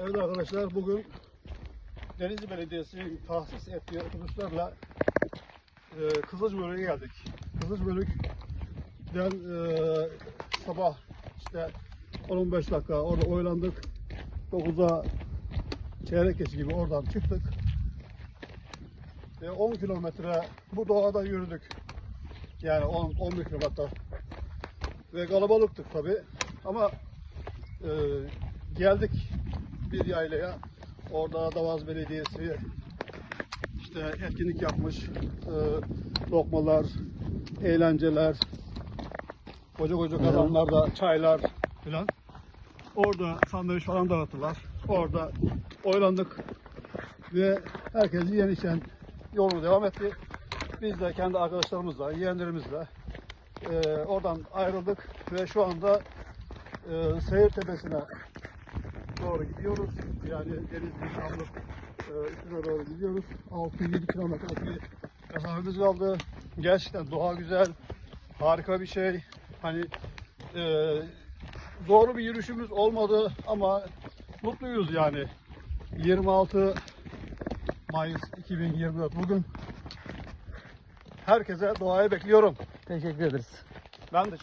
Evet arkadaşlar bugün Denizli Belediyesi'nin tahsis ettiği otobüslerle e, Kızılcıbölük'e geldik. Kızılcıbölük'den e, sabah işte 10-15 dakika orada oylandık. 9'a çeyrek geçi gibi oradan çıktık. Ve 10 kilometre bu doğada yürüdük. Yani 10 11 kilometre. Ve kalabalıktık tabi. Ama e, geldik bir yaylaya. Orada Davaz Belediyesi işte etkinlik yapmış. E, lokmalar, eğlenceler, koca koca kazanlarda çaylar filan. Orada sandviç falan dağıttılar. Orada oylandık ve herkes yiyen içen yoluna devam etti. Biz de kendi arkadaşlarımızla, yeğenlerimizle e, oradan ayrıldık ve şu anda e, Seyir Tepesi'ne doğru gidiyoruz. Yani Denizli Şamlık e, üstüne doğru gidiyoruz. 6-7 kilometrelik bir mesafemiz kaldı. Gerçekten doğa güzel, harika bir şey. Hani e, doğru bir yürüyüşümüz olmadı ama mutluyuz yani. 26 Mayıs 2024 bugün. Herkese doğaya bekliyorum. Teşekkür ederiz. Ben de